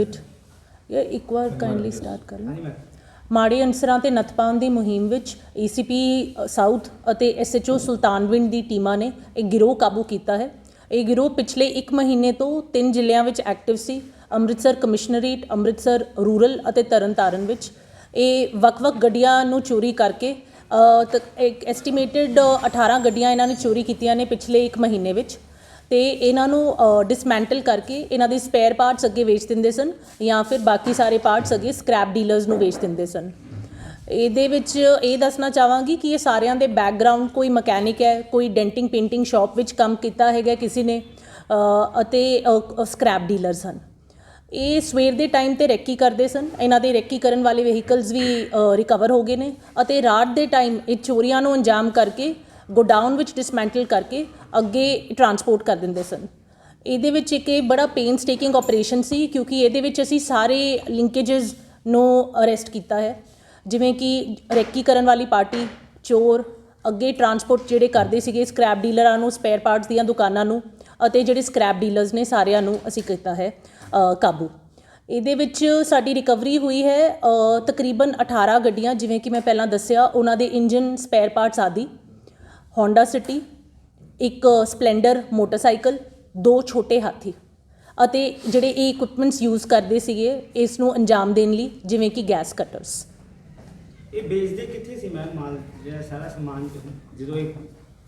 ਇੱਕ ਵਾਰ kindly start ਕਰ ਲਓ ਮਾੜੇ ਅਨਸਰਾਂ ਤੇ ਨੱਥ ਪਾਉਣ ਦੀ ਮੁਹਿੰਮ ਵਿੱਚ ਏਸੀਪੀ ਸਾਊਥ ਅਤੇ ਐਸਐਚਓ ਸੁਲਤਾਨਵਿੰਡ ਦੀ ਟੀਮਾਂ ਨੇ ਇੱਕ ਗਿਰੋਹ ਕਾਬੂ ਕੀਤਾ ਹੈ। ਇਹ ਗਿਰੋਹ ਪਿਛਲੇ 1 ਮਹੀਨੇ ਤੋਂ ਤਿੰਨ ਜ਼ਿਲ੍ਹਿਆਂ ਵਿੱਚ ਐਕਟਿਵ ਸੀ। ਅੰਮ੍ਰਿਤਸਰ ਕਮਿਸ਼ਨਰੇਟ ਅੰਮ੍ਰਿਤਸਰ ਰੂਰਲ ਅਤੇ ਤਰਨਤਾਰਨ ਵਿੱਚ। ਇਹ ਵੱਖ-ਵੱਖ ਗੱਡੀਆਂ ਨੂੰ ਚੋਰੀ ਕਰਕੇ ਇੱਕ ਐਸਟੀਮੇਟਡ 18 ਗੱਡੀਆਂ ਇਹਨਾਂ ਨੇ ਚੋਰੀ ਕੀਤੀਆਂ ਨੇ ਪਿਛਲੇ 1 ਮਹੀਨੇ ਵਿੱਚ। ਤੇ ਇਹਨਾਂ ਨੂੰ ਡਿਸਮੈਂਟਲ ਕਰਕੇ ਇਹਨਾਂ ਦੇ ਸਪੇਅਰ ਪਾਰਟਸ ਅੱਗੇ ਵੇਚ ਦਿੰਦੇ ਸਨ ਜਾਂ ਫਿਰ ਬਾਕੀ ਸਾਰੇ ਪਾਰਟਸ ਅੱਗੇ ਸਕ੍ਰੈਪ ਡੀਲਰਸ ਨੂੰ ਵੇਚ ਦਿੰਦੇ ਸਨ। ਇਹਦੇ ਵਿੱਚ ਇਹ ਦੱਸਣਾ ਚਾਹਾਂਗੀ ਕਿ ਇਹ ਸਾਰਿਆਂ ਦੇ ਬੈਕਗ੍ਰਾਉਂਡ ਕੋਈ ਮਕੈਨਿਕ ਹੈ, ਕੋਈ ਡੈਂਟਿੰਗ ਪੇਂਟਿੰਗ ਸ਼ਾਪ ਵਿੱਚ ਕੰਮ ਕੀਤਾ ਹੈਗਾ ਕਿਸੇ ਨੇ ਅਤੇ ਸਕ੍ਰੈਪ ਡੀਲਰਸ ਹਨ। ਇਹ ਸਵੇਰ ਦੇ ਟਾਈਮ ਤੇ ਰੈਕੀ ਕਰਦੇ ਸਨ। ਇਹਨਾਂ ਦੇ ਰੈਕੀ ਕਰਨ ਵਾਲੇ ਵਹੀਕਲਸ ਵੀ ਰਿਕਵਰ ਹੋ ਗਏ ਨੇ ਅਤੇ ਰਾਤ ਦੇ ਟਾਈਮ ਇਹ ਚੋਰੀਆਂ ਨੂੰ ਅੰਜਾਮ ਕਰਕੇ ਗੋਡਾਊਨ ਵਿੱਚ ਡਿਸਮੈਂਟਲ ਕਰਕੇ ਅੱਗੇ ਟਰਾਂਸਪੋਰਟ ਕਰ ਦਿੰਦੇ ਸਨ। ਇਹਦੇ ਵਿੱਚ ਇੱਕ ਇਹ ਬੜਾ ਪੇਨਸ ਟੇਕਿੰਗ ਆਪਰੇਸ਼ਨ ਸੀ ਕਿਉਂਕਿ ਇਹਦੇ ਵਿੱਚ ਅਸੀਂ ਸਾਰੇ ਲਿੰਕੇजेस ਨੂੰ ਅਰੈਸਟ ਕੀਤਾ ਹੈ। ਜਿਵੇਂ ਕਿ ਰੈਕੀ ਕਰਨ ਵਾਲੀ ਪਾਰਟੀ, ਚੋਰ, ਅੱਗੇ ਟਰਾਂਸਪੋਰਟ ਜਿਹੜੇ ਕਰਦੇ ਸੀਗੇ ਸਕ੍ਰੈਪ ਡੀਲਰਾਂ ਨੂੰ ਸਪੇਅਰ ਪਾਰਟਸ ਦੀਆਂ ਦੁਕਾਨਾਂ ਨੂੰ ਅਤੇ ਜਿਹੜੇ ਸਕ੍ਰੈਪ ਡੀਲਰਸ ਨੇ ਸਾਰਿਆਂ ਨੂੰ ਅਸੀਂ ਕੀਤਾ ਹੈ ਕਾਬੂ। ਇਹਦੇ ਵਿੱਚ ਸਾਡੀ ਰਿਕਵਰੀ ਹੋਈ ਹੈ ਤਕਰੀਬਨ 18 ਗੱਡੀਆਂ ਜਿਵੇਂ ਕਿ ਮੈਂ ਪਹਿਲਾਂ ਦੱਸਿਆ, ਉਹਨਾਂ ਦੇ ਇੰਜਨ ਸਪੇਅਰ ਪਾਰਟਸ ਆਦਿ। ਹੋਂਡਾ ਸਿਟੀ ਇੱਕ ਸਪਲੈਂਡਰ ਮੋਟਰਸਾਈਕਲ ਦੋ ਛੋਟੇ ਹਾਥੀ ਅਤੇ ਜਿਹੜੇ ਇਹ ਇਕਵਿਪਮੈਂਟਸ ਯੂਜ਼ ਕਰਦੇ ਸੀਗੇ ਇਸ ਨੂੰ ਅੰਜਾਮ ਦੇਣ ਲਈ ਜਿਵੇਂ ਕਿ ਗੈਸ ਕਟਰਸ ਇਹ ਵੇਚਦੇ ਕਿੱਥੇ ਸੀ ਮੈਂ ਮਾਲ ਜਿਹੜਾ ਸਾਰਾ ਸਮਾਨ ਜਦੋਂ ਇਹ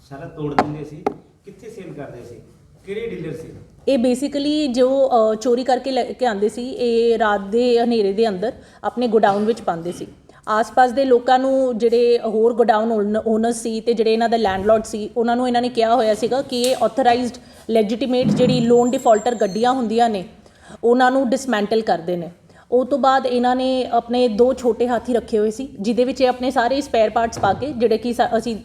ਸਾਰਾ ਤੋੜ ਦਿੰਦੇ ਸੀ ਕਿੱਥੇ ਸੇਲ ਕਰਦੇ ਸੀ? ਕਿਹੜੇ ਡੀਲਰ ਸੀ? ਇਹ ਬੇਸਿਕਲੀ ਜੋ ਚੋਰੀ ਕਰਕੇ ਲੈ ਕੇ ਆਉਂਦੇ ਸੀ ਇਹ ਰਾਤ ਦੇ ਹਨੇਰੇ ਦੇ ਅੰਦਰ ਆਪਣੇ ਗੋਡਾਊਨ ਵਿੱਚ ਪਾਉਂਦੇ ਸੀ। ਆਸ-ਪਾਸ ਦੇ ਲੋਕਾਂ ਨੂੰ ਜਿਹੜੇ ਹੋਰ ਗੋਡਾਊਨ ਓਨਰ ਸੀ ਤੇ ਜਿਹੜੇ ਇਹਨਾਂ ਦਾ ਲੈਂਡਲੋਰਡ ਸੀ, ਉਹਨਾਂ ਨੂੰ ਇਹਨਾਂ ਨੇ ਕਿਹਾ ਹੋਇਆ ਸੀਗਾ ਕਿ ਇਹ ਆਥੋਰਾਈਜ਼ਡ ਲੈਜੀਟੀਮੇਟ ਜਿਹੜੀ ਲੋਨ ਡਿਫਾਲਟਰ ਗੱਡੀਆਂ ਹੁੰਦੀਆਂ ਨੇ, ਉਹਨਾਂ ਨੂੰ ਡਿਸਮੈਂਟਲ ਕਰਦੇ ਨੇ। ਉਹ ਤੋਂ ਬਾਅਦ ਇਹਨਾਂ ਨੇ ਆਪਣੇ ਦੋ ਛੋਟੇ ਹਾਥੀ ਰੱਖੇ ਹੋਏ ਸੀ, ਜਿਹਦੇ ਵਿੱਚ ਇਹ ਆਪਣੇ ਸਾਰੇ ਸਪੇਅਰ ਪਾਰਟਸ ਪਾ ਕੇ, ਜਿਹੜੇ ਕਿ ਸਾ- ਅਸੀਂ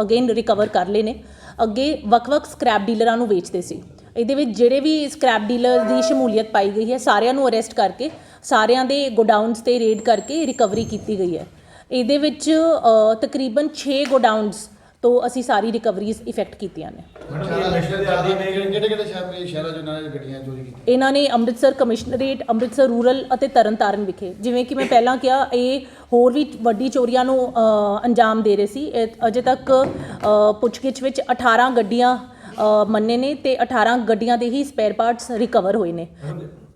ਅਗੇਨ ਰਿਕਵਰ ਕਰ ਲਏ ਨੇ, ਅੱਗੇ ਵੱਖ-ਵੱਖ ਸਕ੍ਰੈਪ ਡੀਲਰਾਂ ਨੂੰ ਵੇਚਦੇ ਸੀ। ਇਹਦੇ ਵਿੱਚ ਜਿਹੜੇ ਵੀ ਸਕ੍ਰੈਪ ਡੀਲਰ ਦੀ ਸ਼ਮੂਲੀਅਤ ਪਾਈ ਗਈ ਹੈ, ਸਾਰਿਆਂ ਨੂੰ ਅਰੈਸਟ ਕਰਕੇ ਸਾਰਿਆਂ ਦੇ ਗੋਡਾਊਨਸ ਤੇ ਰੇਡ ਕਰਕੇ ਰਿਕਵਰੀ ਕੀਤੀ ਗਈ ਹੈ। ਇਹਦੇ ਵਿੱਚ ਤਕਰੀਬਨ 6 ਗੋਡਾਊਨਸ ਤੋਂ ਅਸੀਂ ਸਾਰੀ ਰਿਕਵਰੀਜ਼ ਇਫੈਕਟ ਕੀਤੀਆਂ ਨੇ। ਇਹਨਾਂ ਨੇ ਅੰਮ੍ਰਿਤਸਰ ਕਮਿਸ਼ਨਰੇਟ, ਅੰਮ੍ਰਿਤਸਰ ਰੂਰਲ ਅਤੇ ਤਰਨਤਾਰਨ ਵਿਖੇ, ਜਿਵੇਂ ਕਿ ਮੈਂ ਪਹਿਲਾਂ ਕਿਹਾ, ਇਹ ਹੋਰ ਵੀ ਵੱਡੀ ਚੋਰੀਆਂ ਨੂੰ ਅੰਜਾਮ ਦੇ ਰਹੇ ਸੀ। ਇਹ ਅਜੇ ਤੱਕ ਪੁੱਛਗਿੱਛ ਵਿੱਚ 18 ਗੱਡੀਆਂ ਮੰਨੇ ਨੇ ਤੇ 18 ਗੱਡੀਆਂ ਦੇ ਹੀ ਸਪੇਅਰ ਪਾਰਟਸ ਰਿਕਵਰ ਹੋਏ ਨੇ।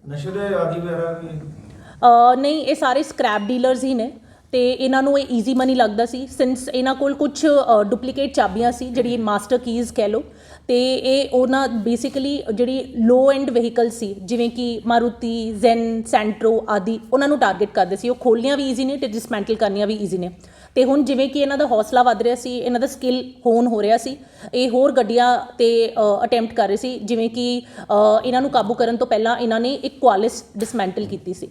ਨਸ਼ੇ ਦੇ ਆਦੀ ਵਗੈਰਾ ਵੀ? ਅ, ਨਹੀਂ ਇਹ ਸਾਰੇ ਸਕ੍ਰੈਪ ਡੀਲਰਸ ਹੀ ਨੇ ਤੇ ਇਹਨਾਂ ਨੂੰ ਇਹ ਈਜ਼ੀ ਮਨੀ ਲੱਗਦਾ ਸੀ ਸਿੰਸ ਇਹਨਾਂ ਕੋਲ ਕੁਝ ਡੁਪਲੀਕੇਟ ਚਾਬੀਆਂ ਸੀ ਜਿਹੜੀ ਮਾਸਟਰ ਕੀਜ਼ ਕਹਿ ਲਓ ਤੇ ਇਹ ਉਹਨਾਂ ਬੇਸਿਕਲੀ ਜਿਹੜੀ ਲੋ ਐਂਡ ਵਹੀਕਲ ਸੀ ਜਿਵੇਂ ਕਿ ਮਾਰੂਤੀ ਜ਼ੈਨ ਸੈਂਟਰੋ ਆਦਿ ਉਹਨਾਂ ਨੂੰ ਟਾਰਗੇਟ ਕਰਦੇ ਸੀ। ਉਹ ਖੋਲ੍ਹਣੀਆਂ ਵੀ ਈਜ਼ੀ ਨੇ ਤੇ ਡਿਸਮੈਂਟਲ ਕਰਨੀਆਂ ਵੀ ਈਜ਼ੀ ਨੇ। ਤੇ ਹੁਣ ਜਿਵੇਂ ਕਿ ਇਹਨਾਂ ਦਾ ਹੌਸਲਾ ਵੱਧ ਰਿਹਾ ਸੀ, ਇਹਨਾਂ ਦਾ ਸਕਿੱਲ ਹੋਣ ਹੋ ਰਿਹਾ ਸੀ, ਇਹ ਹੋਰ ਗੱਡੀਆਂ ਤੇ ਅਟੈਂਪਟ ਕਰ ਰਹੇ ਸੀ, ਜਿਵੇਂ ਕਿ ਇਹਨਾਂ ਨੂੰ ਕਾਬੂ ਕਰਨ ਤੋਂ ਪਹਿਲਾਂ ਇਹਨਾਂ ਨੇ ਇੱਕ ਕੁਆਲਿਸ ਡਿਸਮੈਂਟਲ ਕੀਤੀ ਸੀ।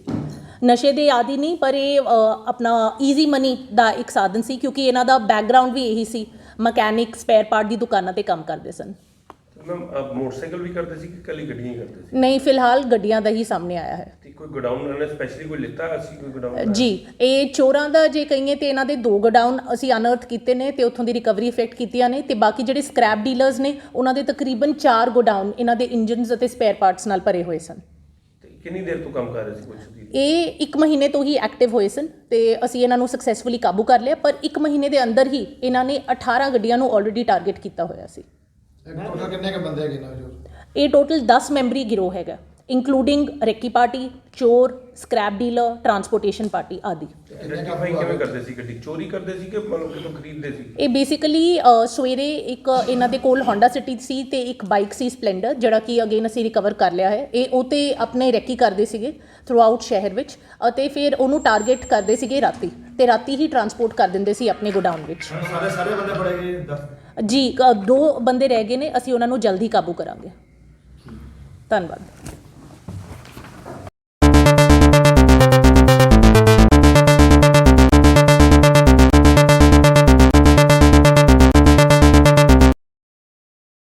ਨਸ਼ੇ ਦੇ ਆਦੀ ਨਹੀਂ, ਪਰ ਇਹ ਆਪਣਾ ਈਜ਼ੀ ਮਨੀ ਦਾ ਇੱਕ ਸਾਧਨ ਸੀ, ਕਿਉਂਕਿ ਇਹਨਾਂ ਦਾ ਬੈਕਗ੍ਰਾਉਂਡ ਵੀ ਇਹੀ ਸੀ, ਮਕੈਨਿਕ ਸਪੇਅਰ ਪਾਰਟ ਦੀ ਦੁਕਾਨਾਂ ਤੇ ਕੰਮ ਕਰਦੇ ਸਨ। ਮੈਮ ਮੋਟਰਸਾਈਕਲ ਵੀ ਕਰਦੇ ਸੀ ਕਿ ਕੱਲੀ ਗੱਡੀਆਂ ਹੀ ਕਰਦੇ ਸੀ? ਨਹੀਂ ਫਿਲਹਾਲ ਗੱਡੀਆਂ ਦਾ ਹੀ ਸਾਹਮਣੇ ਆਇਆ ਹੈ। ਤੇ ਕੋਈ ਗੋਡਾਊਨ ਨੇ ਸਪੈਸ਼ਲੀ ਕੋਈ ਲਿੱਤਾ? ਅਸੀਂ ਕੋਈ ਗੋਡਾਊਨ ਜੀ ਇਹ ਚੋਰਾਂ ਦਾ ਜੇ ਕਹੀਏ ਤੇ ਇਹਨਾਂ ਦੇ ਦੋ ਗੋਡਾਊਨ ਅਸੀਂ ਅਨਅਰਥ ਕੀਤੇ ਨੇ ਤੇ ਉੱਥੋਂ ਦੀ ਰਿਕਵਰੀ ਇਫੈਕਟ ਕੀਤੀਆਂ ਨੇ ਤੇ ਬਾਕੀ ਜਿਹੜੇ ਸਕ੍ਰੈਪ ਡੀਲਰਸ ਨੇ ਉਹਨਾਂ ਦੇ ਤਕਰੀਬਨ 4 ਗੋਡਾਊਨ ਇਹਨਾਂ ਦੇ ਇੰਜਨਸ ਅਤੇ ਸਪੇਅਰ ਪਾਰਟਸ ਨਾਲ ਭਰੇ ਹੋਏ ਸਨ। ਤੇ ਕਿੰਨੀ ਦੇਰ ਤੋਂ ਕੰਮ ਕਰ ਰਹੇ ਸੀ ਕੁਝ ਦੀ ਇਹ 1 ਮਹੀਨੇ ਤੋਂ ਹੀ ਐਕਟਿਵ ਹੋਏ ਸਨ ਤੇ ਅਸੀਂ ਇਹਨਾਂ ਨੂੰ ਸਕਸੈਸਫੁਲੀ ਕਾਬੂ ਕਰ ਲਿਆ ਪਰ 1 ਮਹੀਨੇ ਦੇ ਅੰਦਰ ਹੀ ਇਹਨਾਂ ਨੇ 18 ਗੱਡੀਆਂ ਨੂੰ ਆਲਰੇਡੀ ਟਾਰਗੇਟ ਕੀਤਾ ਹੋਇਆ ਸੀ। ਟੋਟਲ ਕਿੰਨੇ ਕ ਬੰਦੇ ਹੈਗੇ ਨਾ ਜੋ? ਇਹ ਟੋਟਲ 10 ਮੈਂਬਰੀ ਗਿਰੋਹ ਹੈਗਾ। ਇੰਕਲੂਡਿੰਗ ਰੈਕੀ ਪਾਰਟੀ ਚੋਰ ਸਕ੍ਰੈਪ ਡੀਲਰ ਟਰਾਂਸਪੋਰਟੇਸ਼ਨ ਪਾਰਟੀ ਆਦਿ। ਆਈਡੈਂਟੀਫਾਈ ਕਿਵੇਂ ਕਰਦੇ ਸੀ ਗੱਡੀ? ਚੋਰੀ ਕਰਦੇ ਸੀ ਕਿ ਮਤਲਬ ਕਿਤੋਂ ਖਰੀਦਦੇ ਸੀ? ਇਹ ਬੇਸਿਕਲੀ ਸਵੇਰੇ ਇੱਕ ਇਹਨਾਂ ਦੇ ਕੋਲ ਹੋਂਡਾ ਸਿਟੀ ਸੀ ਤੇ ਇੱਕ ਬਾਈਕ ਸੀ ਸਪਲੈਂਡਰ ਜਿਹੜਾ ਕਿ ਅਗੇਨ ਅਸੀਂ ਰਿਕਵਰ ਕਰ ਲਿਆ ਹੈ। ਇਹ ਉਹ ਤੇ ਆਪਣੇ ਰੈਕੀ ਕਰਦੇ ਸੀਗੇ ਥਰੂ ਆਊਟ ਸ਼ਹਿਰ ਵਿੱਚ ਅਤੇ ਫਿਰ ਉਹਨੂੰ ਟਾਰਗੇਟ ਕਰਦੇ ਸੀਗੇ ਰਾਤੀ। ਤੇ ਰਾਤੀ ਹੀ ਟਰਾਂਸਪੋਰਟ ਕਰ ਦਿੰਦੇ ਸੀ ਆਪਣੇ ਗੋਡਾਊਨ ਵਿੱਚ। ਸਾਰੇ ਸਾਰੇ ਬੰਦੇ ਫੜੇ ਗਏ ਜੀ ਅ, ਦੋ ਬੰਦੇ ਰਹਿ ਗਏ ਨੇ ਅਸੀਂ ਉਹਨਾਂ ਨੂੰ ਜਲਦੀ ਕਾਬੂ ਕਰਾਂਗੇ। ਧੰਨਵਾਦ।